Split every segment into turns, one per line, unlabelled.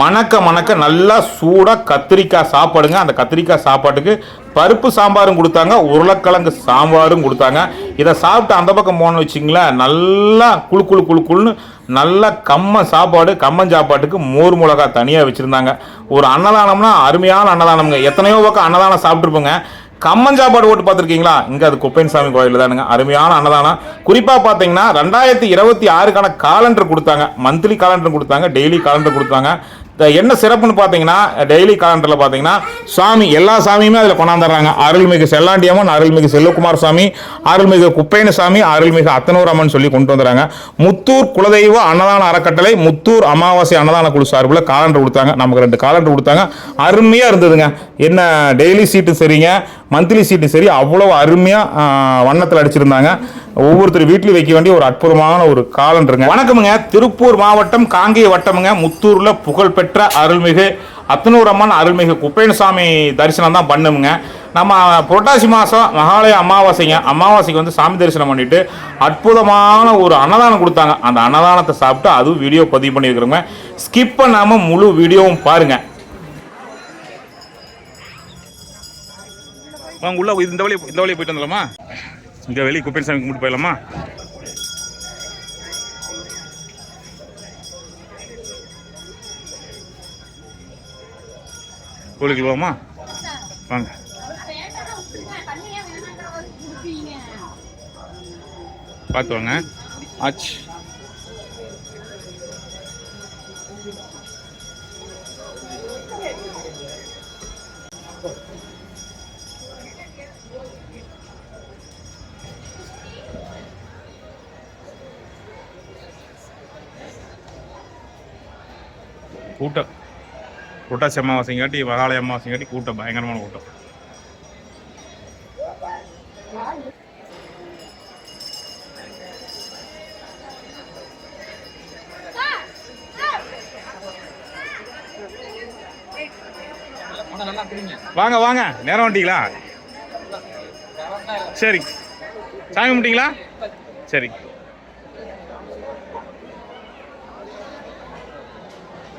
மணக்க மணக்க நல்லா சூடாக கத்திரிக்காய் சாப்பாடுங்க. அந்த கத்திரிக்காய் சாப்பாட்டுக்கு பருப்பு சாம்பாரும் கொடுத்தாங்க உருளைக்கிழங்கு சாம்பாரும் கொடுத்தாங்க. இதை சாப்பிட்டு அந்த பக்கம் போனோம்னு வச்சிங்களேன் நல்லா குழு குழு குழு குழுன்னு நல்லா கம்ம சாப்பாடு கம்மன் சாப்பாட்டுக்கு மோர் மிளகா தனியாக வச்சுருந்தாங்க. ஒரு அன்னதானம்னா அருமையான அன்னதானம்ங்க. எத்தனையோ பக்கம் அன்னதானம் சாப்பிட்ருப்போங்க கம்மன் சாப்பாடு ஓட்டு பார்த்துருக்கீங்களா? இங்கே அது குப்பையன்சாமி கோயில் தானுங்க. அருமையான அன்னதானம். குறிப்பாக பார்த்தீங்கன்னா ரெண்டாயிரத்தி இருபத்தி ஆறுக்கான காலண்டர் கொடுத்தாங்க. மந்த்லி காலண்டர் கொடுத்தாங்க. டெய்லி காலண்டர் கொடுத்தாங்க. என்ன சிறப்புன்னு பார்த்தீங்கன்னா டெய்லி காலண்டரில் பார்த்தீங்கன்னா சாமி எல்லா சாமியுமே அதில் கொண்டாந்துடுறாங்க அருள்மிகு செல்லாண்டியம்மன் அருள்மிகு செல்வகுமார் சாமி அருள்மிகு குப்பையன சாமி அருள்மிகு அத்தனூர் அம்மன் சொல்லி கொண்டு வந்துடுறாங்க முத்தூர் குலதெய்வ அன்னதான அறக்கட்டளை முத்தூர் அமாவாசை அன்னதான குழு சார்பில் காலண்டர் கொடுத்தாங்க. நமக்கு ரெண்டு காலண்டர் கொடுத்தாங்க. அருமையாக இருந்ததுங்க. என்ன டெய்லி சீட்டு சரிங்க. மந்த்லி சீட்டு சரி அவ்வளோ அருமையாக வண்ணத்தில் அடிச்சிருந்தாங்க. ஒவ்வொருத்தர் வீட்லையும் வைக்க வேண்டிய ஒரு அற்புதமான ஒரு காலண்டருங்க வணக்கமுங்க. திருப்பூர் மாவட்டம் காங்கேய வட்டமுங்க. முத்தூரில் புகழ்பெற்ற அருள்மிகு அத்தனூர் அம்மன் அருள்மிகு குப்பேனசாமி தரிசனம் தான் பண்ணுமுங்க. நம்ம புரட்டாசி மாதம் மகாலய அமாவாசைங்க. அமாவாசைக்கு வந்து சாமி தரிசனம் பண்ணிட்டு அற்புதமான ஒரு அன்னதானம் கொடுத்தாங்க. அந்த அன்னதானத்தை சாப்பிட்டு அதுவும் வீடியோ பதிவு பண்ணியிருக்கிறோங்க. ஸ்கிப் பண்ணாமல் முழு வீடியோவும் பாருங்கள் வாங்க உள்ள இந்த வழியை இந்த வழியை போயிட்டு வந்துடலாமா? இந்த வெளியே குப்பேன் சாமி கும்பிட்டு போயிடலாமா? கோழிக்கு போவோமா? வாங்க. பார்த்து வாங்க. ஆச்சு. கூட்டம். புரட்டாசி அமாவாசைங்காட்டி மகாலய அமாவாசைங்காட்டி கூட்டம் பயங்கரமான கூட்டம். வாங்க வாங்க. நேரம் வந்துட்டீங்களா? சரி. சாமி கும்பிட்டீங்களா சரி.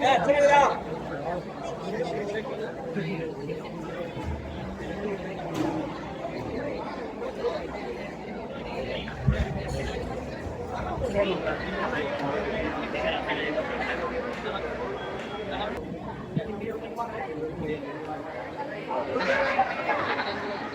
哎，这边的。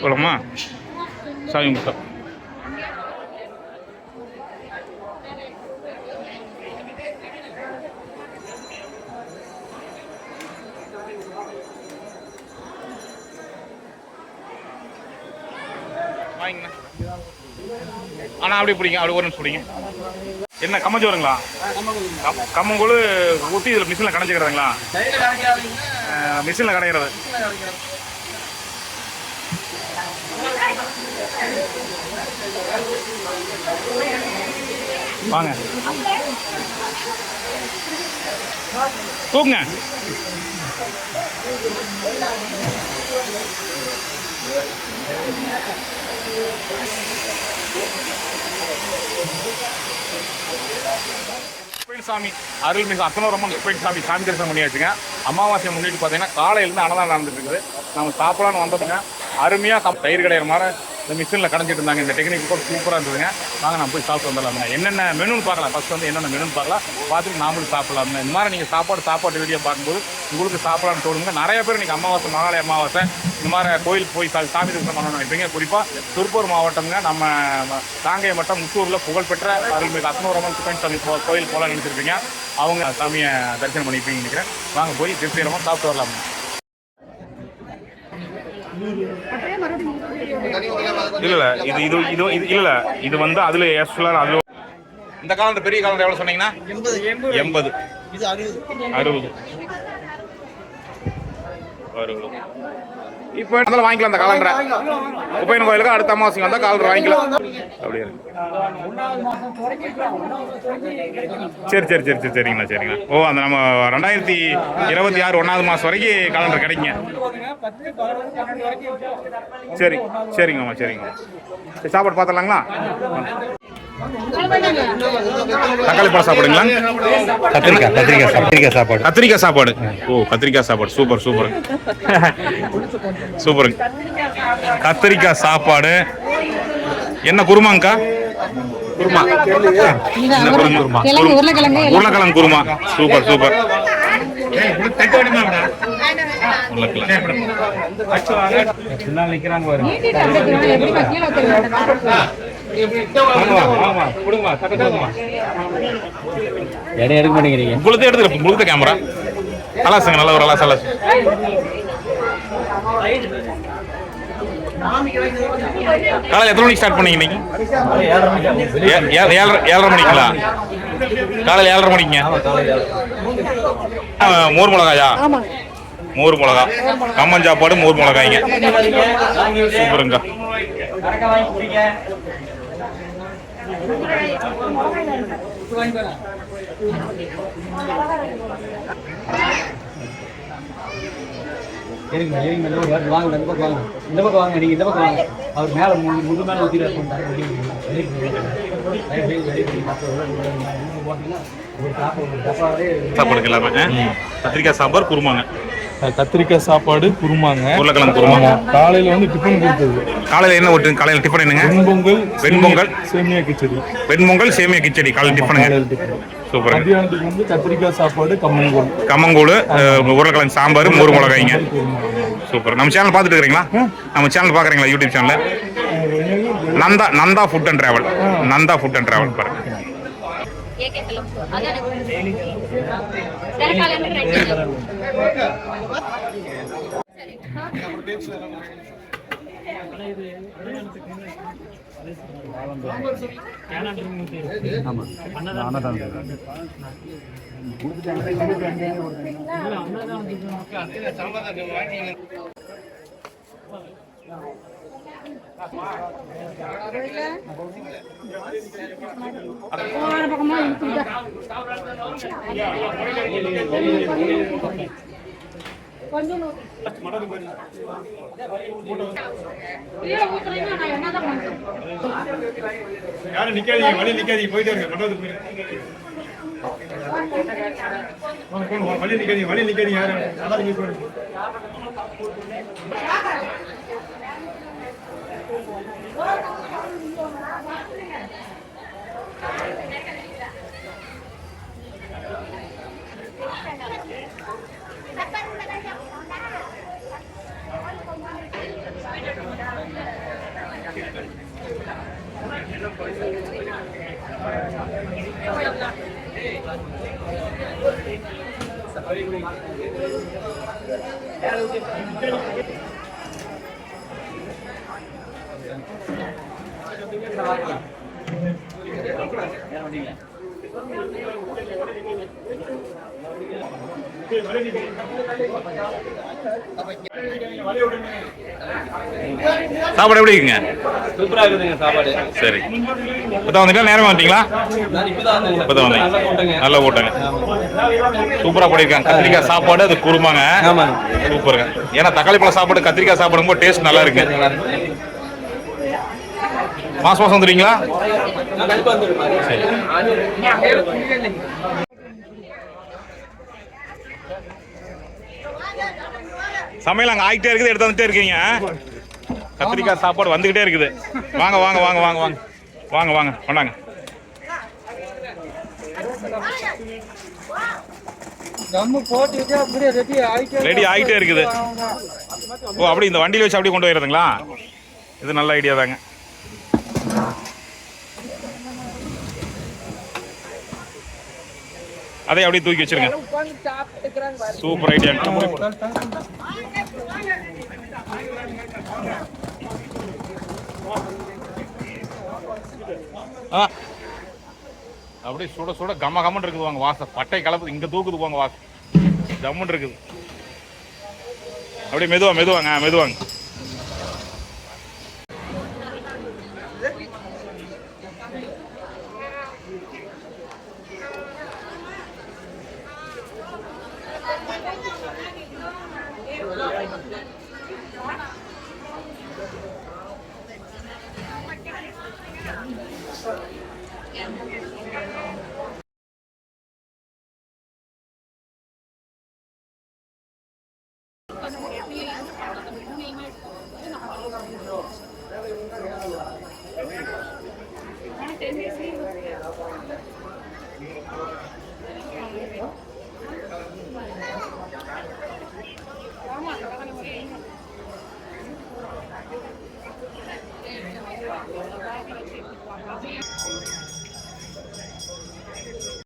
போலாமா? சாமி முட்டம் வாங்கிண்ணா அப்படி பிடிங்க. அப்படி ஒரு நிமிஷம் பிடிங்க. என்ன கம்மஞ்சோருங்களா கம்- கம்மங்கூழு ஊற்றி இதில் மிஷினில் கடைஞ்சிக்கிறதுங்களா மிஷினில் கடைகிறது வாங்க. தூக்குங்க. சாமி அருள்மிகு அத்தனோரம்மன் கோயில் சாமி சாமி தரிசனம் பண்ணியாச்சுங்க அமாவாசை முன்னிட்டு பார்த்தீங்கன்னா காலையிலேருந்து அன்னதானம் நடந்துட்டு இருக்குது. நம்ம சாப்பிடலான்னு வந்ததுங்க அருமையாக தயிர் கடையிற மாதிரி இந்த மிஷினில் கடைஞ்சிட்டு இருந்தாங்க. இந்த டெக்னிக் கூட சூப்பராக இருந்ததுங்க. வாங்க நான் போய் சாப்பிட்டு வந்துடலாம்ண்ணா என்னென்ன மெனுன்னு பார்க்கலாம். ஃபஸ்ட் வந்து என்னென்ன மெனுன்னு பார்க்கலாம். பார்த்துட்டு நாமளும் சாப்பிடலாம் இந்த மாதிரி நீங்கள் சாப்பாடு சாப்பாடு வீடியோ பார்க்கும்போது உங்களுக்கு சாப்பிடலாம்னு தோணுங்க. நிறைய பேர் இன்னைக்கு அமாவாசை மகாலய அமாவாசை இந்த மாதிரி கோயில் போய் சாமி தரிசனம் பண்ணணும்னு நினைப்பீங்க. குறிப்பாக திருப்பூர் மாவட்டம்ங்க. நம்ம தாங்கை மட்டும் முத்தூரில் புகழ்பெற்ற அருள்மிகு அத்னூரமன் சிவன் சாமி கோயில் போல நினைச்சிருப்பீங்க. அவங்க சாமியை தரிசனம் பண்ணிப்பீங்க நினைக்கிறேன். வாங்க போய் திருப்திகரமாக சாப்பிட்டு வரலாம். இல்ல இல்ல இது இது இது இது இல்ல இல்ல இது வந்து அதுல ஆக்சுவலா அது இந்த காலத்துல பெரிய காலத்துல எவ்வளவு சொன்னீங்கன்னா? எண்பது.
இது அறுபது.
அறுபது. அறுபது. இப்போ இருந்தாலும் வாங்கிக்கலாம் அந்த காலண்டரை. உப்பையன் கோயிலுக்கு அடுத்த அமாவாசை வந்தால் காலண்டர் வாங்கிக்கலாம். அப்படியே சரி சரி சரி சரி சரிங்கண்ணா சரிங்கண்ணா. ஓ அந்த நம்ம ரெண்டாயிரத்தி இருபத்தி ஆறு ஒன்றாவது மாதம் வரைக்கும் காலண்டர் கிடைக்குங்க. சரி சரிங்கம்மா சரிங்கம்மா. சாப்பாடு பார்த்துடலாங்களா? தக்காளி பழம் சாப்பிடுங்களா?
கத்திரிக்காய் கத்திரிக்காய் கத்திரிக்காய் சாப்பாடு.
கத்திரிக்காய் சாப்பாடு. ஓ கத்திரிக்காய் சாப்பாடு. Super super. சூப்பருங்க கத்திரிக்காய் சாப்பாடு. என்ன குருமாங்கக்கா குருமா. என்ன குருமா?
கிழங்கு, உருளைக்கிழங்கு
குருமா. Super super.
நிக்கிறாங்க பாருங்க
நீட்டிட்டு அப்படியே
இடம் எடுக்க மாட்டேங்கிறீங்க.
உங்களுக்கு எடுத்துக்க உங்களுக்கு கேமரா அலாசுங்க நல்ல ஒரு அலாசு அலாசு காலையில் எத்தனை மணிக்கு ஸ்டார்ட் பண்ணீங்க இன்னைக்கு? ஏ- ஏ- ஏழரை ஏழரை மணிங்களா காலையில் ஏழரை மணிக்குங்க. மோர் மிளகாயா? மோர் மிளகா. கம்மன் சாப்பாடு மோர் மிளகாய்ங்க. சூப்பருங்க.
சரிங்க சரிங்க இந்த பக்கம் வாங்க இந்த பக்கம் வாங்க இந்த பக்கம் வாங்க நீங்கள் இந்த பக்கம் வாங்க அவர் மேலே முழு முழு மேல ஊத்திட்டு
சாப்பாடுக்கு எல்லாமே ஆ? கத்திரிக்காய் சாம்பார் குருமாங்க
கத்திரிக்காய் சாப்பாடு குருமாங்க.
உருளைக்கிழங்கு குருமாங்க.
காலையில வந்து டிஃபன் கொடுத்தது.
காலையில் என்ன ஓட்டு காலையில் டிஃபன் என்னங்க?
வெண்பொங்கல்
வெண்பொங்கல்.
சேமியா கிச்சடி.
வெண்பொங்கல் சேமியா கிச்சடி. காலையில் டிஃபனுங்க சூப்பருங்க.
மத்தியானத்துக்கு வந்து கத்திரிக்காய் சாப்பாடு கம்மங்கூழ்.
கம்மங்கூழ் உருளைக்கிழங்கு சாம்பார் மோர் மிளகாய்ங்க. சூப்பர் நம்ம சேனல் பார்த்துட்டு இருக்கிறீங்களா நம்ம சேனல் பார்க்குறீங்களா? YouTube channel Nanda Nanda food and travel Nanda food and travel பாருங்க.
போன பக்கமா இழுத்துக்கிட்டா. கொஞ்சம்
யாரும் நிக்காதீங்க வழி நிக்காதீங்க போயிட்டே இருக்க மண்டபத்துக்கு போயிட்டு. வழி நிக்காதீங்க வழி நிக்காதீங்க யாரும் நல்லா இங்க போயிடுங்க
சாப்பாடு எப்படி இருக்குங்க?
சூப்பரா இருக்குதுங்க சாப்பாடு.
சரி. இப்போ வந்துட்டா நேரமா வந்துட்டீங்களா?
நான் இப்பதான் வந்தேங்க. நல்லா போட்டேங்க.
சூப்பராக பண்ணியிருக்காங்க கத்திரிக்காய் சாப்பாடு அது குருமாங்க. சூப்பருங்க. ஏன்னா தக்காளி பழம் சாப்பாடு கத்திரிக்காய் சாப்பிடும்போது டேஸ்ட் நல்லா இருக்கு. மாசம் மாசம். சரி. சமையல் அங்கே ஆகிட்டே இருக்குது எடுத்து வந்துட்டே இருக்கீங்க கத்திரிக்காய் சாப்பாடு வந்துகிட்டே இருக்குது. வாங்க வாங்க வாங்க வாங்க வாங்க. வாங்க வாங்க கொண்டாங்க. ரெடி ஆகிட்டே இருக்குது. ஓ அப்படி இந்த வண்டியில் வச்சு அப்படியே கொண்டு போயிருதுங்களா இது நல்ல ஐடியா தாங்க. அதை அப்படியே தூக்கி வச்சிருங்க. சூப்பர் ஐடியா ஆ. அப்படியே சுட சுட கம கமன் இருக்குது வாங்க வாசம். பட்டை கலப்பு இங்க தூக்குது போங்க வாசம். ஜம்முன் இருக்குது. அப்படியே மெதுவா மெதுவாங்க ஆ, மெதுவாங்க.